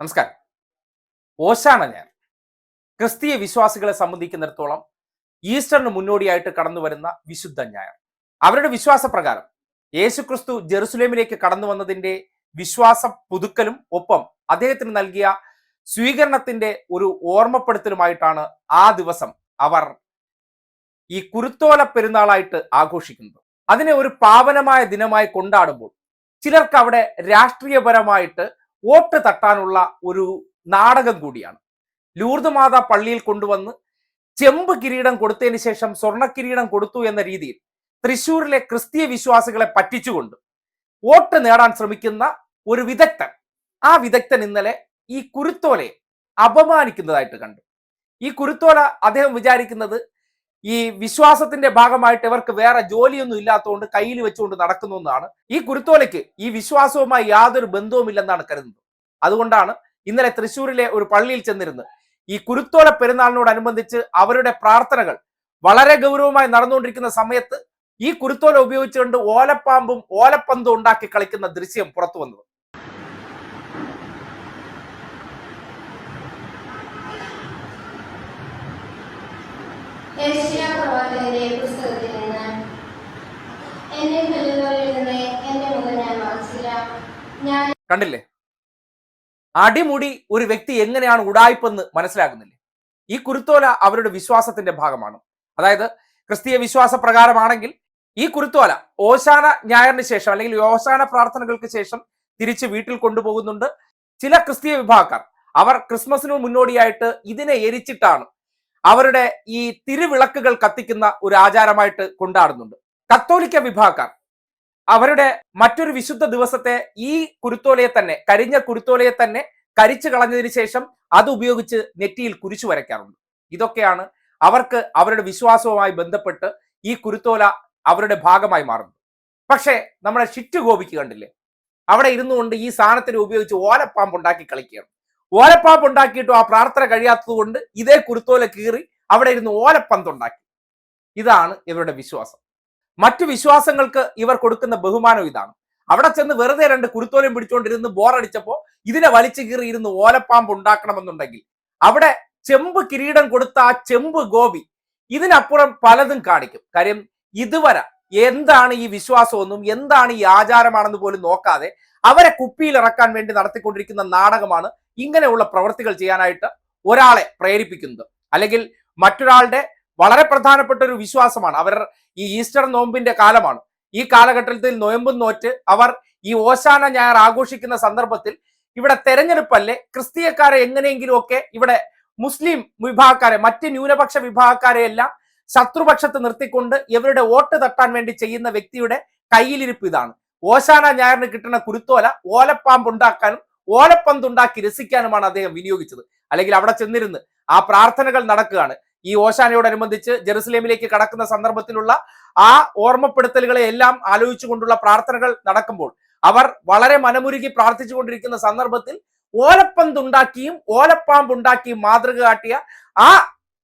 നമസ്കാരം. ഓശാന ഞാൻ. ക്രിസ്തീയ വിശ്വാസികളെ സംബന്ധിക്കുന്നിടത്തോളം ഈസ്റ്ററിന് മുന്നോടിയായിട്ട് കടന്നു വരുന്ന വിശുദ്ധ ഞായർ അവരുടെ വിശ്വാസപ്രകാരം യേശുക്രിസ്തു ജെറുസലേമിലേക്ക് കടന്നു വന്നതിന്റെ വിശ്വാസ പുതുക്കലും ഒപ്പം അദ്ദേഹത്തിന് നൽകിയ സ്വീകരണത്തിന്റെ ഒരു ഓർമ്മപ്പെടുത്തലുമായിട്ടാണ് ആ ദിവസം അവർ ഈ കുരുത്തോല പെരുന്നാളായിട്ട് ആഘോഷിക്കുന്നത്. അതിനെ ഒരു പാവനമായ ദിനമായി കൊണ്ടാടുമ്പോൾ ചിലർക്ക് അവിടെ രാഷ്ട്രീയപരമായിട്ട് വോട്ട് തട്ടാനുള്ള ഒരു നാടകം കൂടിയാണ്. ലൂർദ് മാതാ പള്ളിയിൽ കൊണ്ടുവന്ന് ചെമ്പ് കിരീടം കൊടുത്തതിന് ശേഷം സ്വർണ കിരീടം കൊടുത്തു എന്ന രീതിയിൽ തൃശൂരിലെ ക്രിസ്തീയ വിശ്വാസികളെ പറ്റിച്ചുകൊണ്ട് വോട്ട് നേടാൻ ശ്രമിക്കുന്ന ഒരു വിദഗ്ധൻ ആ വിദഗ്ധൻ ഇന്നലെ ഈ കുരുത്തോലയെ അപമാനിക്കുന്നതായിട്ട് കണ്ടു. ഈ കുരുത്തോല അദ്ദേഹം വിചാരിക്കുന്നത് ഈ വിശ്വാസത്തിന്റെ ഭാഗമായിട്ട് ഇവർക്ക് വേറെ ജോലിയൊന്നും ഇല്ലാത്തതുകൊണ്ട് കയ്യിൽ വെച്ചുകൊണ്ട് നടക്കുന്നു ഈ കുരുത്തോലയ്ക്ക് ഈ വിശ്വാസവുമായി യാതൊരു ബന്ധവുമില്ലെന്നാണ് കരുതുന്നത്. അതുകൊണ്ടാണ് ഇന്നലെ തൃശ്ശൂരിലെ ഒരു പള്ളിയിൽ ചെന്നിരുന്ന് ഈ കുരുത്തോല പെരുന്നാളിനോടനുബന്ധിച്ച് അവരുടെ പ്രാർത്ഥനകൾ വളരെ ഗൗരവമായി നടന്നുകൊണ്ടിരിക്കുന്ന സമയത്ത് ഈ കുരുത്തോല ഉപയോഗിച്ചുകൊണ്ട് ഓലപ്പാമ്പും ഓലപ്പന്തും ഉണ്ടാക്കി കളിക്കുന്ന ദൃശ്യം പുറത്തു വന്നത്. എന്നെ ഞാൻ കണ്ടില്ലേ? അടിമുടി ഒരു വ്യക്തി എങ്ങനെയാണ് ഉടായ്പെന്ന് മനസ്സിലാക്കുന്നില്ലേ ഈ കുരുത്തോല അവരുടെ വിശ്വാസത്തിന്റെ ഭാഗമാണ്. അതായത് ക്രിസ്തീയ വിശ്വാസ പ്രകാരമാണെങ്കിൽ ഈ കുരുത്തോല ഓശാന ഞായറിന് ശേഷം അല്ലെങ്കിൽ ഓശാന പ്രാർത്ഥനകൾക്ക് ശേഷം തിരിച്ച് വീട്ടിൽ കൊണ്ടുപോകുന്നുണ്ട്. ചില ക്രിസ്തീയ വിഭാഗക്കാർ അവർ ക്രിസ്മസിന് മുന്നോടിയായിട്ട് ഇതിനെ എരിച്ചിട്ടാണ് അവരുടെ ഈ തിരുവിളക്കുകൾ കത്തിക്കുന്ന ഒരു ആചാരമായിട്ട് കൊണ്ടാടുന്നുണ്ട്. കത്തോലിക്ക വിഭാഗക്കാർ അവരുടെ മറ്റൊരു വിശുദ്ധ ദിവസത്തെ ഈ കുരുത്തോലയെ തന്നെ കരിഞ്ഞ കുരുത്തോലയെ തന്നെ കരിച്ചു കളഞ്ഞതിന് ശേഷം അത് ഉപയോഗിച്ച് നെറ്റിയിൽ കുരിച്ചു വരയ്ക്കാറുണ്ട്. ഇതൊക്കെയാണ് അവർക്ക് അവരുടെ വിശ്വാസവുമായി ബന്ധപ്പെട്ട് ഈ കുരുത്തോല അവരുടെ ഭാഗമായി മാറുന്നത്. പക്ഷേ നമ്മുടെ ഷിറ്റ് ഗോപിക്ക് കണ്ടില്ലേ? അവിടെ ഇരുന്നുകൊണ്ട് ഈ സാധനത്തിന് ഉപയോഗിച്ച് ഓലപ്പാമ്പ് ഉണ്ടാക്കി കളിക്കുകയാണ്. ഓലപ്പാമ്പ് ഉണ്ടാക്കിയിട്ടും ആ പ്രാർത്ഥന കഴിയാത്തത് കൊണ്ട് ഇതേ കുരുത്തോല കീറി അവിടെ ഇരുന്ന് ഓലപ്പന്ത് ഉണ്ടാക്കി ഇതാണ് ഇവരുടെ വിശ്വാസം. മറ്റു വിശ്വാസങ്ങൾക്ക് ഇവർ കൊടുക്കുന്ന ബഹുമാനം ഇതാണ്. അവിടെ ചെന്ന് വെറുതെ രണ്ട് കുരുത്തോലയും പിടിച്ചുകൊണ്ടിരുന്ന് ബോറടിച്ചപ്പോൾ ഇതിനെ വലിച്ചു കീറി ഇരുന്ന് ഓലപ്പാമ്പ് ഉണ്ടാക്കണമെന്നുണ്ടെങ്കിൽ അവിടെ ചെമ്പ് കിരീടം കൊടുത്ത ആ ചെമ്പ് ഗോപി ഇതിനപ്പുറം പലതും കാണിക്കും. കാര്യം ഇതുവരെ എന്താണ് ഈ വിശ്വാസമെന്നും എന്താണ് ഈ ആചാരമാണെന്ന് പോലും നോക്കാതെ അവരെ കുപ്പിയിൽ ഇറക്കാൻ വേണ്ടി നടത്തിക്കൊണ്ടിരിക്കുന്ന നാടകമാണ് ഇങ്ങനെയുള്ള പ്രവൃത്തികൾ ചെയ്യാനായിട്ട് ഒരാളെ പ്രേരിപ്പിക്കുന്നത്. അല്ലെങ്കിൽ മറ്റൊരാളുടെ വളരെ പ്രധാനപ്പെട്ട ഒരു വിശ്വാസമാണ്. അവർ ഈ ഈസ്റ്റർ നോമ്പിന്റെ കാലമാണ്. ഈ കാലഘട്ടത്തിൽ നോയമ്പും നോറ്റ് അവർ ഈ ഓശാന ഞായർ ആഘോഷിക്കുന്ന സന്ദർഭത്തിൽ ഇവിടെ തെരഞ്ഞെടുപ്പല്ലേ ക്രിസ്തീയക്കാരെ എങ്ങനെയെങ്കിലുമൊക്കെ ഇവിടെ മുസ്ലിം വിഭാഗക്കാരെ മറ്റ് ന്യൂനപക്ഷ വിഭാഗക്കാരെ എല്ലാം ശത്രുപക്ഷത്ത് നിർത്തിക്കൊണ്ട് ഇവരുടെ വോട്ട് തട്ടാൻ വേണ്ടി ചെയ്യുന്ന വ്യക്തിയുടെ കയ്യിലിരിപ്പ് ഇതാണ്. ഓശാന ഞായറിന് കിട്ടുന്ന കുരുത്തോല ഓലപ്പാമ്പ് ഉണ്ടാക്കാനും ഓലപ്പന്ത് ഉണ്ടാക്കി രസിക്കാനുമാണ് അദ്ദേഹം വിനിയോഗിച്ചത്. അല്ലെങ്കിൽ അവിടെ ചെന്നിരുന്ന് ആ പ്രാർത്ഥനകൾ നടക്കുകയാണ്. ഈ ഓശാനയോടനുബന്ധിച്ച് ജെറുസലേമിലേക്ക് കടക്കുന്ന സന്ദർഭത്തിലുള്ള ആ ഓർമ്മപ്പെടുത്തലുകളെ എല്ലാം ആലോചിച്ചുകൊണ്ടുള്ള പ്രാർത്ഥനകൾ നടക്കുമ്പോൾ അവർ വളരെ മനമുരുകി പ്രാർത്ഥിച്ചുകൊണ്ടിരിക്കുന്ന സന്ദർഭത്തിൽ ഓലപ്പന്തുണ്ടാക്കിയും ഓലപ്പാമ്പുണ്ടാക്കിയും മാതൃക കാട്ടിയ ആ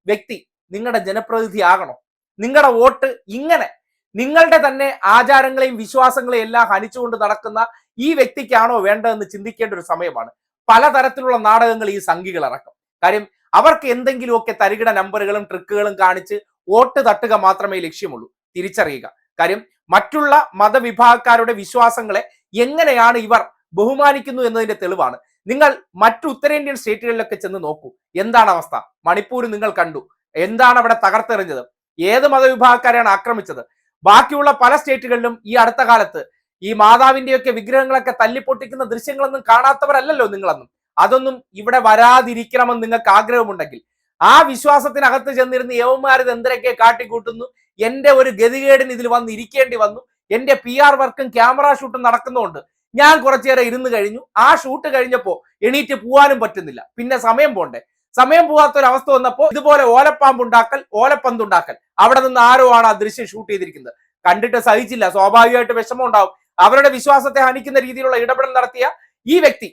വ്യക്തി നിങ്ങളുടെ ജനപ്രതിനിധി ആകണോ നിങ്ങളുടെ വോട്ട് ഇങ്ങനെ നിങ്ങളുടെ തന്നെ ആചാരങ്ങളെയും വിശ്വാസങ്ങളെയും എല്ലാം ഹനിച്ചുകൊണ്ട് നടക്കുന്ന ഈ വ്യക്തിക്കാണോ വേണ്ടതെന്ന് ചിന്തിക്കേണ്ട ഒരു സമയമാണ്. പലതരത്തിലുള്ള നാടകങ്ങൾ ഈ സംഘികൾ ഇറക്കും കാര്യം അവർക്ക് എന്തെങ്കിലുമൊക്കെ തരികിട നമ്പറുകളും ട്രിക്കുകളും കാണിച്ച് വോട്ട് തട്ടുക മാത്രമേ ലക്ഷ്യമുള്ളൂ. തിരിച്ചറിയുക. കാര്യം മറ്റുള്ള മതവിഭാഗക്കാരുടെ വിശ്വാസങ്ങളെ എങ്ങനെയാണ് ഇവർ ബഹുമാനിക്കുന്നു എന്നതിന്റെ തെളിവാണ്. നിങ്ങൾ മറ്റു ഉത്തരേന്ത്യൻ സ്റ്റേറ്റുകളിലൊക്കെ ചെന്ന് നോക്കൂ. എന്താണ് അവസ്ഥ? മണിപ്പൂർ നിങ്ങൾ കണ്ടു. എന്താണ് അവിടെ തകർത്തെറിഞ്ഞത്? ഏത് മതവിഭാഗക്കാരെയാണ് ആക്രമിച്ചത്? ബാക്കിയുള്ള പല സ്റ്റേറ്റുകളിലും ഈ അടുത്ത കാലത്ത് ഈ മാതാവിന്റെയൊക്കെ വിഗ്രഹങ്ങളൊക്കെ തല്ലിപ്പൊട്ടിക്കുന്ന ദൃശ്യങ്ങളൊന്നും കാണാത്തവരല്ലല്ലോ നിങ്ങളൊന്നും. അതൊന്നും ഇവിടെ വരാതിരിക്കണമെന്ന് നിങ്ങൾക്ക് ആഗ്രഹമുണ്ടെങ്കിൽ. ആ വിശ്വാസത്തിനകത്ത് ചെന്നിരുന്ന് യവന്മാരിത് എന്തിനൊക്കെ കാട്ടിക്കൂട്ടുന്നു? എന്റെ ഒരു ഗതികേടിന് ഇതിൽ വന്ന് ഇരിക്കേണ്ടി വന്നു. എന്റെ പി ആർ വർക്കും ക്യാമറ ഷൂട്ടും നടക്കുന്നതുകൊണ്ട് ഞാൻ കുറച്ചേരെ ഇരുന്ന് കഴിഞ്ഞു. ആ ഷൂട്ട് കഴിഞ്ഞപ്പോ എണീറ്റ് പോവാനും പറ്റുന്നില്ല. പിന്നെ സമയം പോണ്ടേ? സമയം പോകാത്ത ഒരു അവസ്ഥ വന്നപ്പോ ഇതുപോലെ ഓലപ്പാമ്പ് ഉണ്ടാക്കൽ ഓലപ്പന്ത് ഉണ്ടാക്കൽ അവിടെ നിന്ന് ആരോ ആണ് ആ ദൃശ്യം ഷൂട്ട് ചെയ്തിരിക്കുന്നത്? കണ്ടിട്ട് സഹിച്ചില്ല. സ്വാഭാവികമായിട്ട് വിഷമം ഉണ്ടാവും. അവരുടെ വിശ്വാസത്തെ ഹനിക്കുന്ന രീതിയിലുള്ള ഇടപെടൽ നടത്തിയ ഈ വ്യക്തി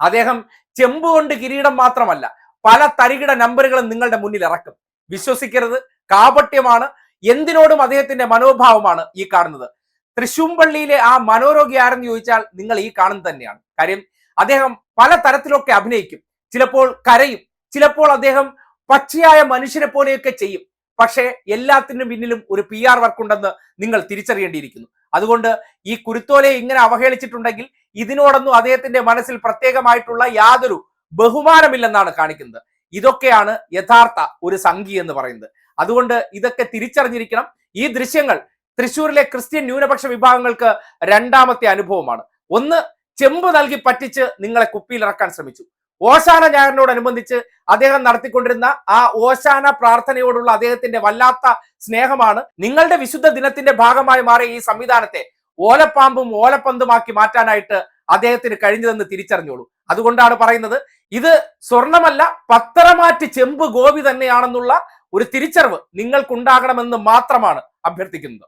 അദ്ദേഹം ചെമ്പുകൊണ്ട് കിരീടം മാത്രമല്ല പല തരികിട നമ്പറുകളും നിങ്ങളുടെ മുന്നിൽ ഇറക്കും. വിശ്വസിക്കരുത്. കാപട്യമാണ്. എന്തിനോടും അദ്ദേഹത്തിന്റെ മനോഭാവമാണ് ഈ കാണുന്നത്. തൃശൂമ്പള്ളിയിലെ ആ മനോരോഗി ആരെന്ന് ചോദിച്ചാൽ നിങ്ങൾ ഈ കാണുന്നത് തന്നെയാണ്. കാര്യം അദ്ദേഹം പല തരത്തിലൊക്കെ അഭിനയിക്കും. ചിലപ്പോൾ കരയും. ചിലപ്പോൾ അദ്ദേഹം പച്ചയായ മനുഷ്യനെ പോലെയൊക്കെ ചെയ്യും. പക്ഷേ എല്ലാത്തിനും പിന്നിലും ഒരു പി ആർ വർക്ക് ഉണ്ടെന്ന് നിങ്ങൾ തിരിച്ചറിയേണ്ടിയിരിക്കുന്നു. അതുകൊണ്ട് ഈ കുരുത്തോലയെ ഇങ്ങനെ അവഹേളിച്ചിട്ടുണ്ടെങ്കിൽ ഇതിനോടൊന്നും അദ്ദേഹത്തിന്റെ മനസ്സിൽ പ്രത്യേകമായിട്ടുള്ള യാതൊരു ബഹുമാനമില്ലെന്നാണ് കാണിക്കുന്നത്. ഇതൊക്കെയാണ് യഥാർത്ഥ ഒരു സംഘി എന്ന് പറയുന്നത്. അതുകൊണ്ട് ഇതൊക്കെ തിരിച്ചറിഞ്ഞിരിക്കണം. ഈ ദൃശ്യങ്ങൾ തൃശ്ശൂരിലെ ക്രിസ്ത്യൻ ന്യൂനപക്ഷ വിഭാഗങ്ങൾക്ക് രണ്ടാമത്തെ അനുഭവമാണ്. ഒന്ന് ചെമ്പ് നൽകി പറ്റിച്ച് നിങ്ങളെ കുപ്പിയിലിറക്കാൻ ശ്രമിച്ചു. ഓശാന ഞായറിനോടനുബന്ധിച്ച് അദ്ദേഹം നടത്തിക്കൊണ്ടിരുന്ന ആ ഓശാന പ്രാർത്ഥനയോടുള്ള അദ്ദേഹത്തിന്റെ വല്ലാത്ത സ്നേഹമാണ് നിങ്ങളുടെ വിശുദ്ധ ദിനത്തിന്റെ ഭാഗമായി മാറിയ ഈ സംവിധാനത്തെ ഓലപ്പാമ്പും ഓലപ്പന്തുമാക്കി മാറ്റാനായിട്ട് അദ്ദേഹത്തിന് കഴിഞ്ഞതെന്ന് തിരിച്ചറിഞ്ഞോളൂ. അതുകൊണ്ടാണ് പറയുന്നത് ഇത് സ്വർണമല്ല പത്തരമാറ്റ് ചെമ്പ് ഗോപി തന്നെയാണെന്നുള്ള ഒരു തിരിച്ചറിവ് നിങ്ങൾക്കുണ്ടാകണമെന്ന് മാത്രമാണ് അഭ്യർത്ഥിക്കുന്നത്.